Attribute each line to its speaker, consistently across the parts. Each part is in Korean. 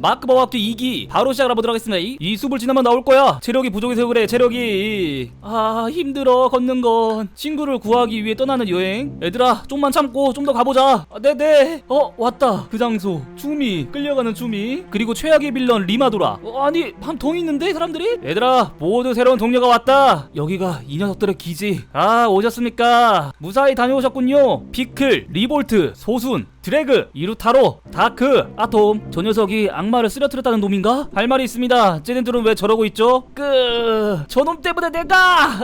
Speaker 1: 마크 버학교 2기 바로 시작을 해보도록 하겠습니다. 이, 이 숲을 지나면 나올 거야. 체력이 부족해서 그래 체력이. 아 힘들어 걷는 건. 친구를 구하기 위해 떠나는 여행. 얘들아 좀만 참고 좀 더 가보자. 아, 네네. 어 왔다. 그 장소. 주미 끌려가는 주미 그리고 최악의 빌런 리마도라. 어, 아니 한더 있는데 사람들이? 얘들아 모두 새로운 동료가 왔다. 여기가 이 녀석들의 기지. 아 오셨습니까? 무사히 다녀오셨군요. 피클 리볼트 소순 드래그, 이루타로, 다크, 아톰. 저 녀석이 악마 를 쓰러뜨렸다는 놈인가? 할 말이 있습니다 쟤네들은 왜 저러고 있죠? 끄 저놈 때문에 내가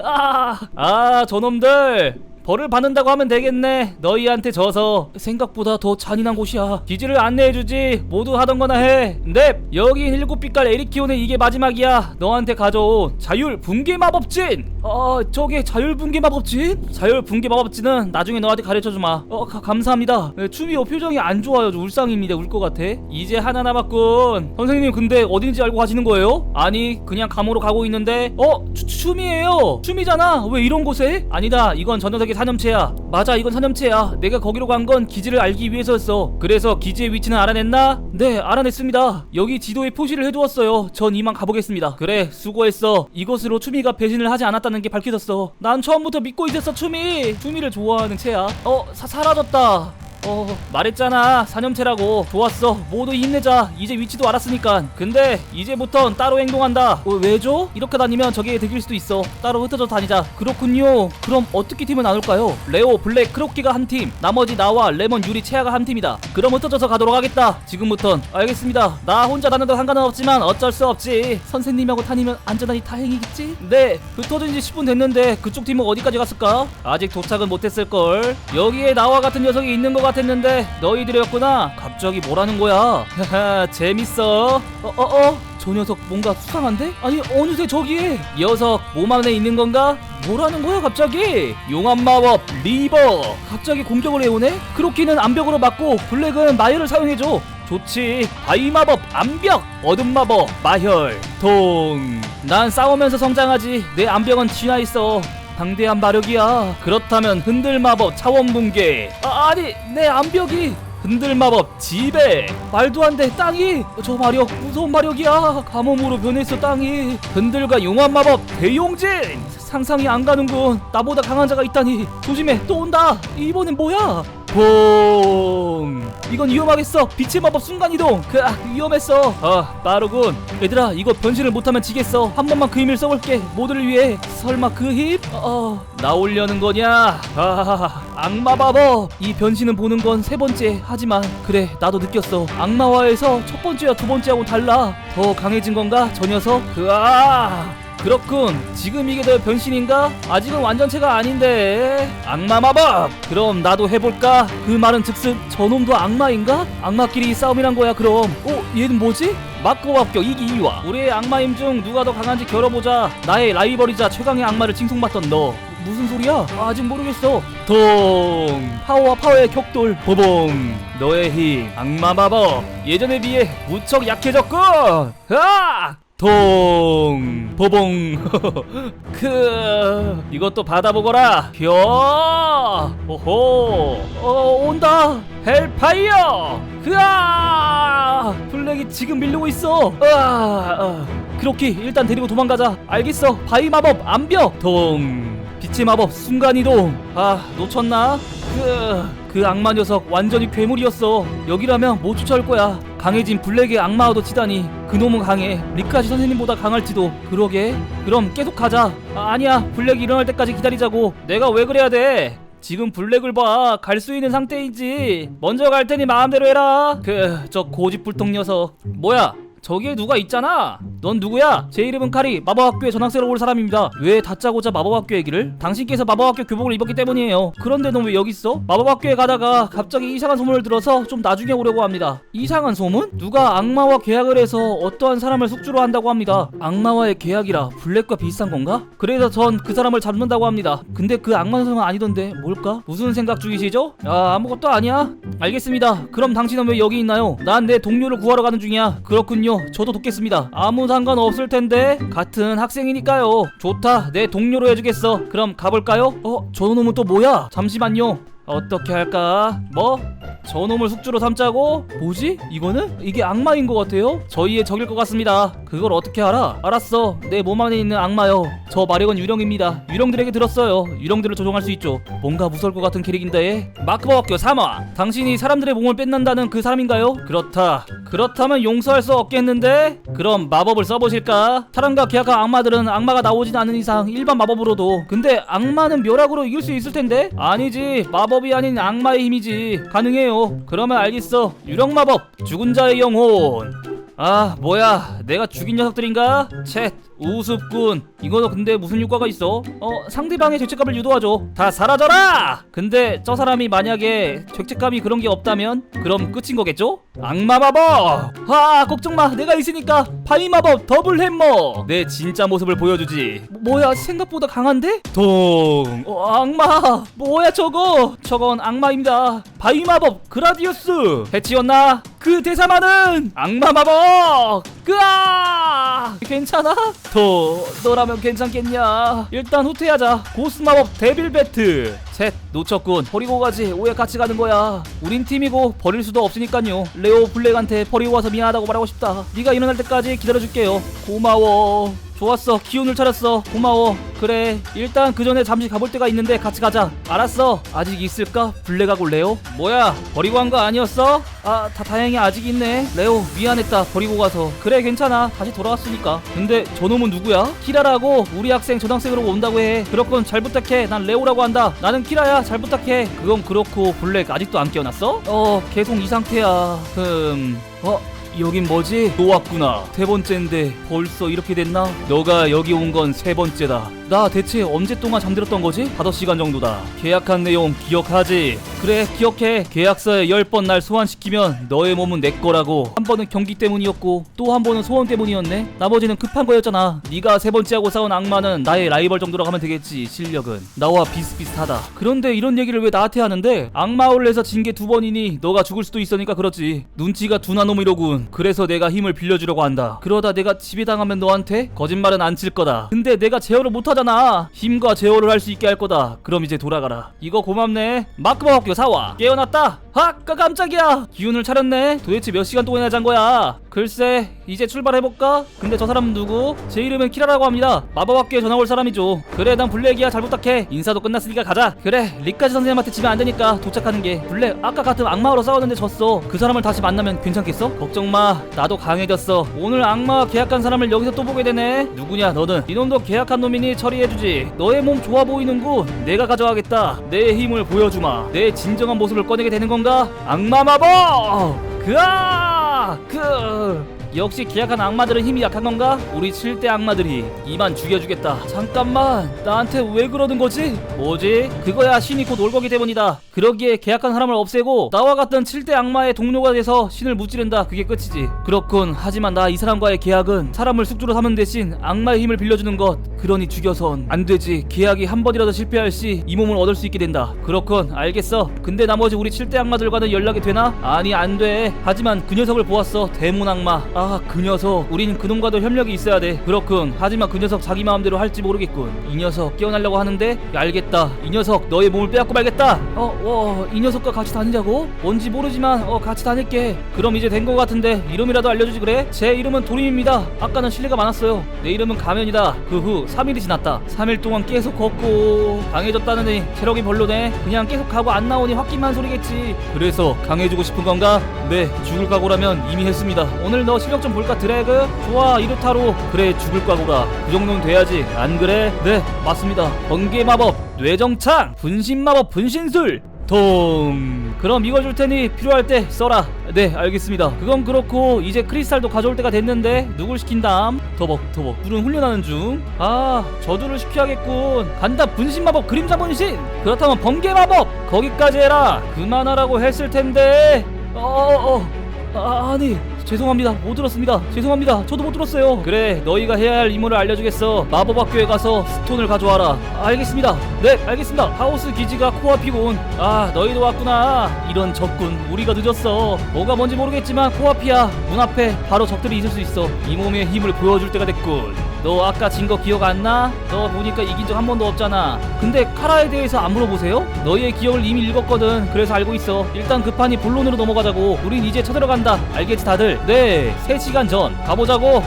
Speaker 1: 아, 아 저놈들 벌을 받는다고 하면 되겠네. 너희한테 져서 생각보다 더 잔인한 곳이야. 기지를 안내해주지. 모두 하던 거나 해넵. 여긴 일곱 빛깔 에리키온의 이게 마지막이야. 너한테 가져온 자율 붕괴 마법진! 어 저게 자율 붕괴 마법진? 자율 붕괴 마법진은 나중에 너한테 가르쳐주마. 어 가- 감사합니다. 네, 추미호 표정이 안 좋아요. 저 울상입니다. 울 것 같아. 이제 하나 남았군. 선생님 근데 어딘지 알고 가시는 거예요? 아니 그냥 감으로 가고 있는데. 어 추, 추미예요. 추미잖아. 왜 이런 곳에? 아니다. 이건 저 녀석의 사념체야. 맞아 이건 사념체야. 내가 거기로 간 건 기지를 알기 위해서였어. 그래서 기지의 위치는 알아냈나? 네 알아냈습니다. 여기 지도에 표시를 해두었어요. 전 이만 가보겠습니다. 그래 수고했어. 이것으로 추미가 배신을 하지 않았다는 게 밝혀졌어. 난 처음부터 믿고 있었어 추미. 추미를 좋아하는 채야. 어 사, 사라졌다 어 말했잖아. 사념체라고. 좋았어. 모두 힘내자. 이제 위치도 알았으니까. 근데 이제부턴 따로 행동한다. 어, 왜죠? 이렇게 다니면 적에게 들킬 수도 있어. 따로 흩어져 다니자. 그렇군요. 그럼 어떻게 팀을 나눌까요? 레오 블랙 크로키가 한팀. 나머지 나와 레몬 유리 채아가 한 팀이다. 그럼 흩어져서 가도록 하겠다. 지금부턴. 알겠습니다. 나 혼자 다녀도 상관은 없지만 어쩔 수 없지. 선생님하고 다니면 안전하니 다행이겠지? 네. 흩어진 지 10분 됐는데 그쪽 팀은 어디까지 갔을까? 아직 도착은 못했을걸. 여기에 나와 같은 녀석이 있는 것 같 았는데 너희들이었구나. 갑자기 뭐라는 거야? 하하 재밌어. 어 어 어? 저 녀석 뭔가 수상한데? 아니 어느새 저기에 녀석 몸 안에 있는 건가? 뭐라는 거야 갑자기? 용암 마법 리버. 갑자기 공격을 해오네? 크로키는 암벽으로 맞고 블랙은 마혈을 사용해줘. 좋지. 바위 마법 암벽 어둠 마법 마혈. 통난 싸우면서 성장하지. 내 암벽은 지나 있어 방대한 마력이야. 그렇다면 흔들 마법 차원 붕괴. 아, 아니 내 암벽이 흔들 마법 지배. 말도 안 돼 땅이. 저 마력 무서운 마력이야. 가뭄으로 변했어 땅이. 흔들과 용암 마법 대용진 상상이 안 가는군. 나보다 강한 자가 있다니. 조심해 또 온다. 이번엔 뭐야 봉 이건 위험하겠어. 빛의 마법 순간이동. 그 아, 위험했어. 아 빠르군. 얘들아 이거 변신을 못하면 지겠어. 한 번만 그 힘을 써볼게. 모두를 위해. 설마 그 힘? 어 나오려는 거냐? 아 악마 마법. 이 변신은 보는 건 세 번째. 하지만 그래 나도 느꼈어. 악마화에서 첫 번째와 두 번째하고 달라. 더 강해진 건가? 저 녀석? 그아 그렇군. 지금 이게 너 변신인가? 아직은 완전체가 아닌데. 악마 마법. 그럼 나도 해볼까? 그 말은 즉슨 저놈도 악마인가? 악마끼리 싸움이란 거야 그럼. 어? 얘는 뭐지? 마코 합격 2기 2화. 우리의 악마임 중 누가 더 강한지 겨뤄보자. 나의 라이벌이자 최강의 악마를 칭송받던 너. 무슨 소리야? 아직 모르겠어. 동 파워와 파워의 격돌 보봉 너의 힘 악마 마법 예전에 비해 무척 약해졌군. 아! 동 보봉. 그 이것도 받아보거라. 혀 오호. 어 온다. 헬파이어. 그아! 블랙이 지금 밀려고 있어. 아, 아. 그렇게 일단 데리고 도망가자. 알겠어. 바위 마법 암벽. 동 빛의 마법 순간이동. 아 놓쳤나? 그, 그 악마 녀석 완전히 괴물이었어. 여기라면 못 쫓아올 거야 강해진 블랙의 악마와도 치다니 그놈은 강해. 리카시 선생님보다 강할지도. 그러게. 그럼 계속 가자. 아, 아니야. 블랙이 일어날 때까지 기다리자고. 내가 왜 그래야 돼? 지금 블랙을 봐. 갈 수 있는 상태이지. 먼저 갈 테니 마음대로 해라. 그 저 고집불통 녀석. 뭐야 저기에 누가 있잖아. 넌 누구야? 제 이름은 카리. 마법학교에 전학생으로 올 사람입니다. 왜 다짜고짜 마법학교 얘기를? 당신께서 마법학교 교복을 입었기 때문이에요. 그런데 넌 왜 여기 있어? 마법학교에 가다가 갑자기 이상한 소문을 들어서 좀 나중에 오려고 합니다. 이상한 소문? 누가 악마와 계약을 해서 어떠한 사람을 숙주로 한다고 합니다. 악마와의 계약이라 블랙과 비슷한 건가? 그래서 전 그 사람을 잡는다고 합니다. 근데 그 악마 녀석은 아니던데 뭘까? 무슨 생각 중이시죠? 아 아무것도 아니야. 알겠습니다. 그럼 당신은 왜 여기 있나요? 난 내 동료를 구하러 가는 중이야. 그렇군요. 저도 돕겠습니다. 아무 상관 없을 텐데 같은 학생이니까요. 좋다. 내 동료로 해주겠어. 그럼 가볼까요? 어, 저 놈은 또 뭐야? 잠시만요. 어떻게 할까? 뭐? 저놈을 숙주로 삼자고? 뭐지? 이거는? 이게 악마인 것 같아요? 저희의 적일 것 같습니다. 그걸 어떻게 알아? 알았어. 내 몸 안에 있는 악마요. 저 마력은 유령입니다. 유령들에게 들었어요. 유령들을 조종할 수 있죠. 뭔가 무서울 것 같은 캐릭인데. 마크버학교 3화. 당신이 사람들의 몸을 뺏는다는 그 사람인가요? 그렇다. 그렇다면 용서할 수 없겠는데? 그럼 마법을 써보실까? 사람과 계약한 악마들은 악마가 나오진 않은 이상 일반 마법으로도 근데 악마는 묘락으로 이길 수 있을 텐데? 아니지 마법 이 아닌 악마의 힘이지. 가능해요. 그러면 알겠어. 유령 마법 죽은 자의 영혼. 아 뭐야. 내가 죽인 녀석들인가? 챗 우습군 이거도 근데 무슨 효과가 있어? 어 상대방의 죄책감을 유도하죠 다 사라져라! 근데 저 사람이 만약에 죄책감이 그런 게 없다면 그럼 끝인 거겠죠? 악마 마법! 아 걱정마 내가 있으니까 파이 마법 더블 햄머 내 진짜 모습을 보여주지 뭐, 야 생각보다 강한데? 동 어, 악마 뭐야 저거 저건 악마입니다 바이 마법 그라디우스 해치웠나? 그 대사만은 악마 마법 그아 괜찮아? 더 너라면 괜찮겠냐? 일단 후퇴하자. 고스 마법 데빌 배트 셋 놓쳤군. 버리고 가지 왜 같이 가는 거야. 우린 팀이고 버릴 수도 없으니까요. 레오 블랙한테 버리고 와서 미안하다고 말하고 싶다. 네가 일어날 때까지 기다려줄게요. 고마워. 좋았어. 기운을 차렸어. 고마워 그래 일단 그 전에 잠시 가볼 데가 있는데 같이 가자. 알았어. 아직 있을까? 블랙하고 레오? 뭐야? 버리고 간 거 아니었어? 아 다 다행히 아직 있네. 레오 미안했다. 버리고 가서. 그래 괜찮아. 다시 돌아왔으니까. 근데 저놈은 누구야? 키라라고. 우리 학생 전학생으로 온다고 해. 그렇군. 잘 부탁해. 난 레오라고 한다. 나는 키라야. 잘 부탁해. 그건 그렇고 블랙 아직도 안 깨어났어? 어 계속 이 상태야. 흠 어 여긴 뭐지? 또 왔구나. 세 번째인데 벌써 이렇게 됐나? 너가 여기 온 건 세 번째다. 나 대체 언제 동안 잠들었던 거지? 5시간 정도다. 계약한 내용 기억하지? 그래, 기억해. 계약서에 10번 날 소환시키면 너의 몸은 내 거라고. 한 번은 경기 때문이었고 또 한 번은 소원 때문이었네. 나머지는 급한 거였잖아. 네가 세 번째하고 싸운 악마는 나의 라이벌 정도로 하면 되겠지. 실력은. 나와 비슷비슷하다. 그런데 이런 얘기를 왜 나한테 하는데? 악마 올레에서 진 게 두 번이니 너가 죽을 수도 있으니까 그렇지. 눈치가 둔한 놈이로군. 그래서 내가 힘을 빌려주려고 한다. 그러다 내가 지배당하면 너한테 거짓말은 안 칠 거다. 근데 내가 제어를 못하 잖아. 힘과 제어를 할 수 있게 할 거다. 그럼 이제 돌아가라. 이거 고맙네. 마크바 학교 사와. 깨어났다. 아까 깜짝이야. 기운을 차렸네. 도대체 몇 시간 동안이나 잔 거야? 글쎄, 이제 출발해볼까? 근데 저 사람은 누구? 제 이름은 키라라고 합니다. 마법 학교에 전화 올 사람이죠. 그래, 난 블랙이야. 잘 부탁해. 인사도 끝났으니까 가자. 그래, 리까지 선생님한테 지면 안 되니까 도착하는 게. 블랙, 아까 같은 악마로 싸웠는데 졌어. 그 사람을 다시 만나면 괜찮겠어? 걱정 마. 나도 강해졌어. 오늘 악마와 계약한 사람을 여기서 또 보게 되네. 누구냐, 너는? 이놈도 계약한 놈이니 처리해주지. 너의 몸 좋아 보이는군. 내가 가져가겠다. 내 힘을 보여주마. 내 진정한 모습을 꺼내게 되는 건가? 악마 마법! 그아! 그 역시 계약한 악마들은 힘이 약한 건가? 우리 7대 악마들이 이만 죽여주겠다. 잠깐만, 나한테 왜 그러는 거지? 뭐지? 그거야 신이 곧 올 거기 때문이다. 그러기에 계약한 사람을 없애고 나와 같은 7대 악마의 동료가 돼서 신을 무찌른다. 그게 끝이지. 그렇군. 하지만 나 이 사람과의 계약은 사람을 숙주로 삼는 대신 악마의 힘을 빌려주는 것. 그러니 죽여선 안 되지. 계약이 한 번이라도 실패할 시 이 몸을 얻을 수 있게 된다. 그렇군. 알겠어. 근데 나머지 우리 7대 악마들과는 연락이 되나? 아니 안 돼. 하지만 그 녀석을 보았어. 대문 악마. 아 그 녀석. 우린 그 놈과도 협력이 있어야 돼. 그렇군. 하지만 그 녀석 자기 마음대로 할지 모르겠군. 이 녀석 깨어나려고 하는데 야, 알겠다. 이 녀석 너의 몸을 빼앗고 말겠다. 어, 어, 이 녀석과 같이 다니자고? 뭔지 모르지만 어 같이 다닐게. 그럼 이제 된거 같은데 이름이라도 알려주지 그래? 제 이름은 도림입니다. 아까는 실례가 많았어요. 내 이름은 가면이다. 그 후 3일이 지났다. 3일 동안 계속 걷고 강해졌다느니 체력이 별로네. 그냥 계속 가고 안 나오니 홧김만 소리겠지. 그래서 강해지고 싶은 건가? 네, 죽을 각오라면 이미 했습니다. 오늘 너 실력 좀 볼까 드래그? 좋아, 이루타로. 그래, 죽을 각오가. 그 정도는 돼야지. 안 그래? 네, 맞습니다. 번개 마법, 뇌정창, 분신 마법, 분신술. 통 그럼 이거 줄 테니 필요할 때 써라 네 알겠습니다 그건 그렇고 이제 크리스탈도 가져올 때가 됐는데 누굴 시킨담 더벅 더벅 둘은 훈련하는 중아 저주를 시켜야겠군 간다 분신 마법 그림자 분신 그렇다면 번개 마법 거기까지 해라 그만하라고 했을 텐데 어어 아, 아니 죄송합니다. 못 들었습니다. 죄송합니다. 저도 못 들었어요. 그래 너희가 해야 할 임무를 알려주겠어. 마법 학교에 가서 스톤을 가져와라. 알겠습니다. 네 알겠습니다. 하우스 기지가 코앞이군 아 너희도 왔구나. 이런 적군 우리가 늦었어. 뭐가 뭔지 모르겠지만 코앞이야. 문 앞에 바로 적들이 있을 수 있어. 이 몸의 힘을 보여줄 때가 됐군 너 아까 진 거 기억 안 나? 너 보니까 이긴 적 한 번도 없잖아. 근데 카라에 대해서 안 물어보세요? 너희의 기억을 이미 읽었거든. 그래서 알고 있어. 일단 그 판이 본론으로 넘어가자고. 우린 이제 쳐들어간다. 알겠지 다들? 네, 3시간 전 가보자고.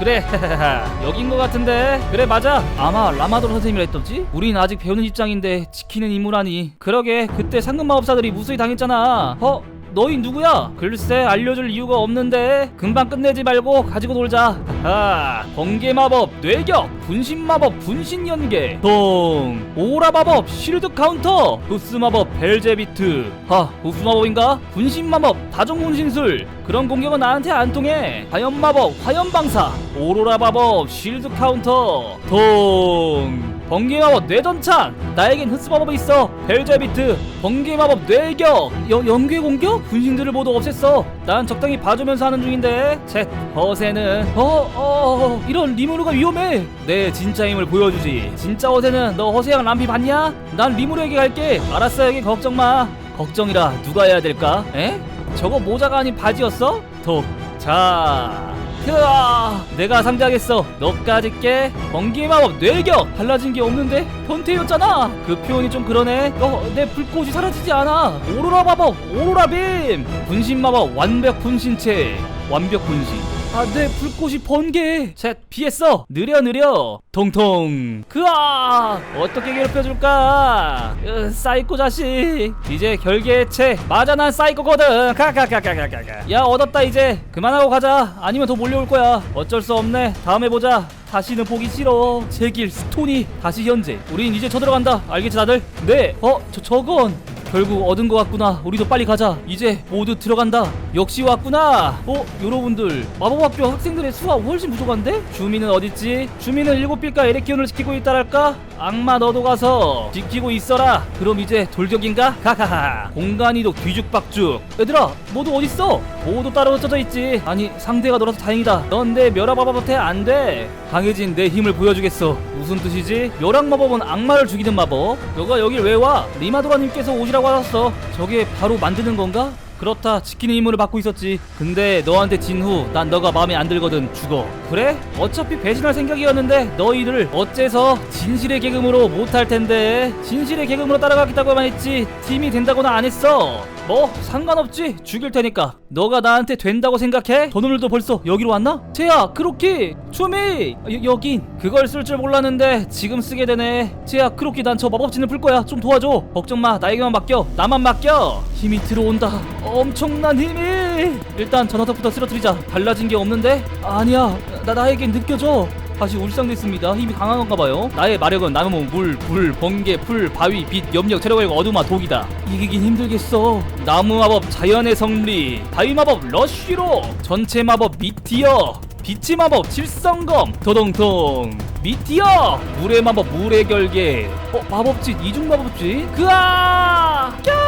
Speaker 1: 그래 여긴 것 같은데 그래 맞아 아마 라마도르 선생님이라 했던지 우린 아직 배우는 입장인데 지키는 임무라니 그러게 그때 상금 마법사들이 무수히 당했잖아 어? 너희 누구야? 글쎄 알려줄 이유가 없는데 금방 끝내지 말고 가지고 놀자. 아 번개 마법 뇌격 분신 마법 분신 연계 동 오라 마법 쉴드 카운터 흡수 마법 벨제비트. 하 흡수 마법인가? 분신 마법 다종 분신술. 그런 공격은 나한테 안 통해. 화염 마법 화염 방사. 오로라 마법 쉴드 카운터 동 번개 마법 뇌전찬! 나에겐 흡수 마법이 있어! 벨제비트! 번개 마법 뇌격! 여, 연계 공격? 분신들을 모두 없앴어! 난 적당히 봐주면서 하는 중인데 쳇 허세는 어, 어 이런 리무르가 위험해! 내 진짜 힘을 보여주지! 진짜 허세는 너 허세양 람피 봤냐? 난 리무르에게 갈게! 알았어 여기 걱정 마! 걱정이라 누가 해야 될까? 에? 저거 모자가 아닌 바지였어? 더자 흐아 내가 상대하겠어. 너까지 깨 번개 마법 뇌격! 달라진 게 없는데? 변태였잖아! 그 표현이 좀 그러네. 어내 불꽃이 사라지지 않아. 오로라 마법 오로라 빔! 분신 마법 완벽 분신체. 완벽 분신 아 내 불꽃이 번개. 셋 피했어. 느려 느려. 통통. 그아! 어떻게 괴롭혀줄까? 으, 사이코 자식. 이제 결계 해체 맞아 난 사이코거든. 가가가가가가. 야 얻었다 이제. 그만하고 가자. 아니면 더 몰려올 거야. 어쩔 수 없네. 다음에 보자. 다시는 보기 싫어. 제길 스톤이 다시 현재. 우린 이제 쳐들어간다. 알겠지 다들? 네 어 저 저건 결국 얻은 것 같구나. 우리도 빨리 가자. 이제 모두 들어간다. 역시 왔구나. 어, 여러분들 마법학교 학생들의 수가 훨씬 부족한데? 주민은 어딨지? 주민은 일곱 빌가 에레키온을 지키고 있다랄까? 악마 너도 가서 지키고 있어라. 그럼 이제 돌격인가? 하하하. 공간 이동 뒤죽박죽. 얘들아, 모두 어딨어? 모두 따로 흩어져 있지. 아니 상대가 놀아서 다행이다. 넌 내 멸악 마법한테 안 돼. 강해진 내 힘을 보여주겠어. 무슨 뜻이지? 멸악 마법은 악마를 죽이는 마법. 너가 여길 왜 와? 리마도라님께서 오시라고 하셨어. 저게 바로 만드는 건가? 그렇다 지키는 임무를 받고 있었지. 근데 너한테 진 후 난 너가 마음에 안 들거든 죽어. 그래? 어차피 배신할 생각이었는데 너희들 어째서 진실의 계급으로 못할 텐데? 진실의 계급으로 따라가겠다고만 했지. 팀이 된다고는 안 했어 뭐? 상관없지. 죽일 테니까. 너가 나한테 된다고 생각해? 돈을도 벌써 여기로 왔나? 쟤야 크로키! 추미! 여, 여긴. 그걸 쓸 줄 몰랐는데 지금 쓰게 되네. 쟤야 크로키 난 저 마법진을 풀 거야. 좀 도와줘. 걱정 마. 나에게만 맡겨. 나만 맡겨. 힘이 들어온다. 엄청난 힘이! 일단 전화석부터 쓰러뜨리자. 달라진 게 없는데? 아니야. 나 나에겐 느껴져 다시 울상됐습니다. 힘이 강한 건가 봐요. 나의 마력은 나무, 물, 불, 번개, 풀, 바위, 빛, 염력, 체력과 어둠아, 독이다. 이기긴 힘들겠어. 나무 마법 자연의 성리, 바위 마법 러쉬로, 전체 마법 미티어, 빛의 마법 칠성검, 도동통, 미티어, 물의 마법 물의 결계, 어 마법진 이중 마법진, 그아, 야!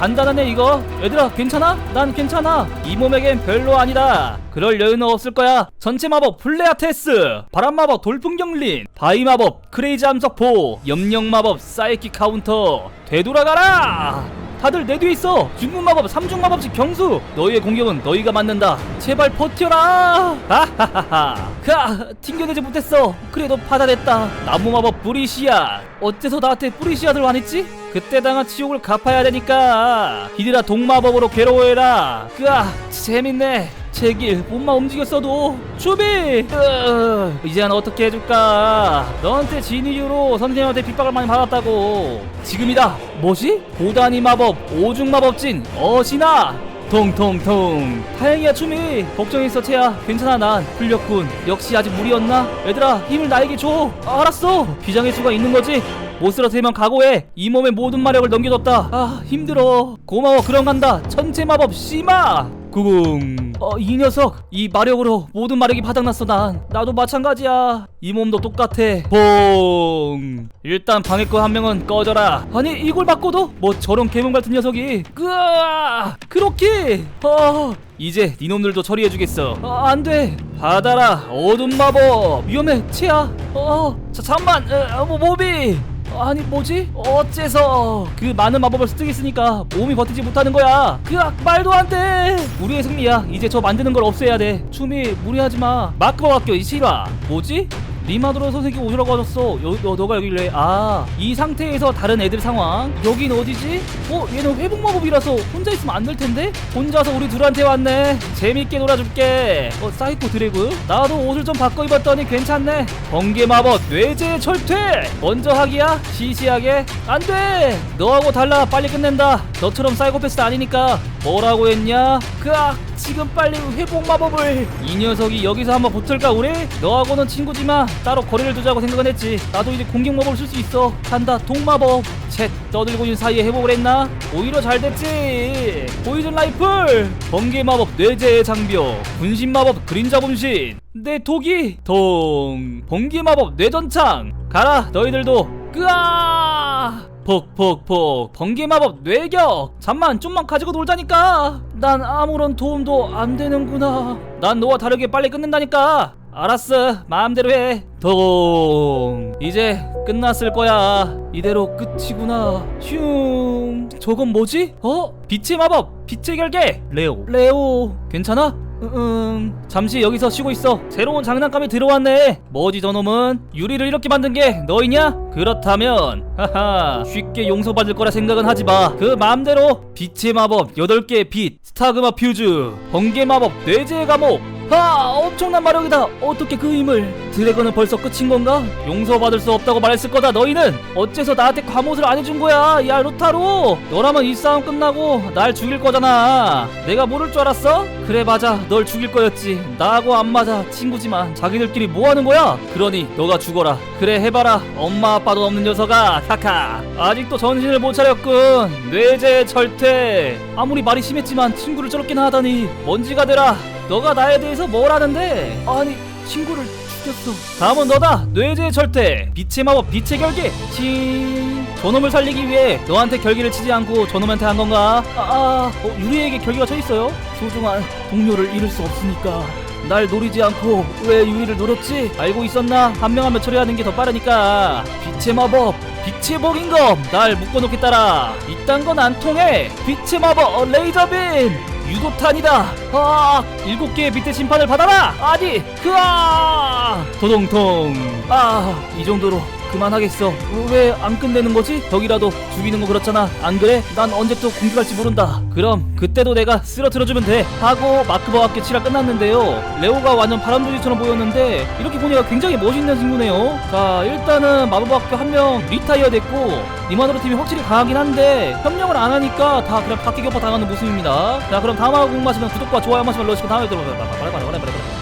Speaker 1: 간단하네 이거. 얘들아 괜찮아? 난 괜찮아. 이 몸에겐 별로 아니다. 그럴 여유는 없을 거야. 전체 마법 플레아테스. 바람 마법 돌풍경린. 바위 마법 크레이지 암석포 염력 마법 사이키 카운터. 되돌아가라 다들 내 뒤에 있어. 중국 마법 삼중 마법식 경수. 너희의 공격은 너희가 맞는다. 제발 버텨라. 하하하하. 가 튕겨내지 못했어. 그래도 받아냈다. 나무 마법 브리시아. 어째서 나한테 브리시아들 화냈지? 그때 당한 치욕을 갚아야 되니까. 히드라 동마법으로 괴로워해라. 그아 재밌네 제길 몸만 움직였어도 주비! 으, 이제는 어떻게 해줄까? 너한테 진 이유로 선생님한테 핍박을 많이 받았다고. 지금이다. 뭐지? 고단위 마법 오중 마법진 어시나? 통통통. 다행이야 추미 걱정했어 채야. 괜찮아 난. 풀렸군. 역시 아직 무리였나? 얘들아 힘을 나에게 줘. 아, 알았어. 비장의 수가 있는 거지? 못 쓰러뜨리면 각오해. 이 몸의 모든 마력을 넘겨뒀다. 아 힘들어. 고마워. 그럼 간다. 천체 마법 씨마 구궁. 어 이 녀석 이 마력으로 모든 마력이 바닥났어 난. 나도 마찬가지야. 이 몸도 똑같아. 봉. 일단 방해꾼 한 명은 꺼져라. 아니 이걸 바꿔도 뭐 저런 개몽 같은 녀석이. 으아! 그렇게! 어 이제 니놈들도 처리해주겠어. 아, 안돼. 받아라 어둠 마법. 위험해 치야 어 자, 잠만. 어, 뭐 몸이 아니 뭐지? 어째서? 그 많은 마법을 습득했으니까 몸이 버티지 못하는 거야. 그 아, 말도 안돼! 우리의 승리야. 이제 저 만드는 걸 없애야 돼. 춤이 무리하지 마. 마크바 학교 이 실화. 뭐지? 리마도로 선생님 오시라고 하셨어. 여, 너, 너가 여기래. 아 이 상태에서 다른 애들 상황. 여긴 어디지? 어 얘는 회복 마법이라서 혼자 있으면 안 될 텐데? 혼자서 우리 둘한테 왔네. 재밌게 놀아줄게. 어 사이코 드래그? 나도 옷을 좀 바꿔 입었더니 괜찮네. 번개 마법 뇌제 철퇴! 먼저 하기야? 시시하게? 안돼! 너하고 달라. 빨리 끝낸다. 너처럼 사이코패스 아니니까. 뭐라고 했냐? 그악! 지금 빨리 회복 마법을. 이 녀석이 여기서 한번 붙을까 우리? 너하고는 친구지만 따로 거리를 두자고 생각은 했지. 나도 이제 공격 마법을 쓸 수 있어. 간다. 동마법. 쳇 떠들고 있는 사이에 회복을 했나? 오히려 잘 됐지. 포이즌 라이플 번개 마법 뇌제의 장벽. 분신 마법 그림자 분신. 내 독이. 동. 번개 마법 뇌전창. 가라 너희들도. 끄아! 폭폭폭. 번개 마법 뇌격. 잠만 좀만 가지고 놀자니까. 난 아무런 도움도 안 되는구나. 난 너와 다르게 빨리 끝낸다니까 알았어 마음대로 해 동. 이제 끝났을 거야. 이대로 끝이구나. 슝. 저건 뭐지? 어? 빛의 마법 빛의 결계. 레오. 레오. 괜찮아? 음. 잠시 여기서 쉬고 있어. 새로운 장난감이 들어왔네. 뭐지 저놈은? 유리를 이렇게 만든 게 너희냐? 그렇다면 하하 쉽게 용서받을 거라 생각은 하지 마. 그 마음대로 빛의 마법 8개의 빛 스타그마 퓨즈 번개 마법 뇌제의 감옥 아 엄청난 마력이다. 어떻게 그 힘을? 드래곤은 벌써 끝인 건가? 용서받을 수 없다고 말했을 거다 너희는. 어째서 나한테 과못을 안 해준 거야 야 루타로 너라면 이 싸움 끝나고 날 죽일 거잖아. 내가 모를 줄 알았어? 그래 맞아. 널 죽일 거였지. 나하고 안 맞아. 친구지만 자기들끼리 뭐 하는 거야? 그러니 너가 죽어라. 그래 해봐라. 엄마 아빠도 없는 녀석아. 카카. 아직도 정신을 못 차렸군. 뇌제 철퇴. 아무리 말이 심했지만 친구를 저렇게나 하다니 먼지가 되라 너가 나에 대해서 뭘 아는데? 아니 친구를 죽였어. 다음은 너다. 뇌제 절대. 빛의 마법 빛의 결계. 칭. 저놈을 살리기 위해 너한테 결계를 치지 않고 저놈한테 한 건가? 아, 아 어, 유리에게 결계가 쳐 있어요. 소중한 동료를 잃을 수 없으니까. 날 노리지 않고 왜 유리를 노렸지? 알고 있었나? 한명한명 처리하는 게 더 빠르니까. 빛의 마법. 빛의 복인검 날 묶어놓겠다라 이딴 건 안 통해 빛의 마법 어, 레이저빔 유도탄이다. 아, 일곱 개의 빛의 심판을 받아라. 아니, 그아, 도동통. 아, 이 정도로 그만하겠어. 왜 안 끝내는 거지? 덕이라도 죽이는 거 그렇잖아. 안 그래? 난 언제 또 공격할지 모른다. 그럼 그때도 내가 쓰러뜨려주면 돼. 하고 학교 치라 끝났는데요. 레오가 완전 바람둥이처럼 보였는데 이렇게 보니까 굉장히 멋있는 친구네요. 자, 일단은 마법 학교 한 명 리타이어 됐고 니마노로 팀이 확실히 강하긴 한데 협력을 안 하니까 다 그냥 각기 격파 당하는 모습입니다. 자, 그럼 다음하고 궁금하시면 구독과 좋아요 한 번씩만 눌러주시고 다음에 들어봐요.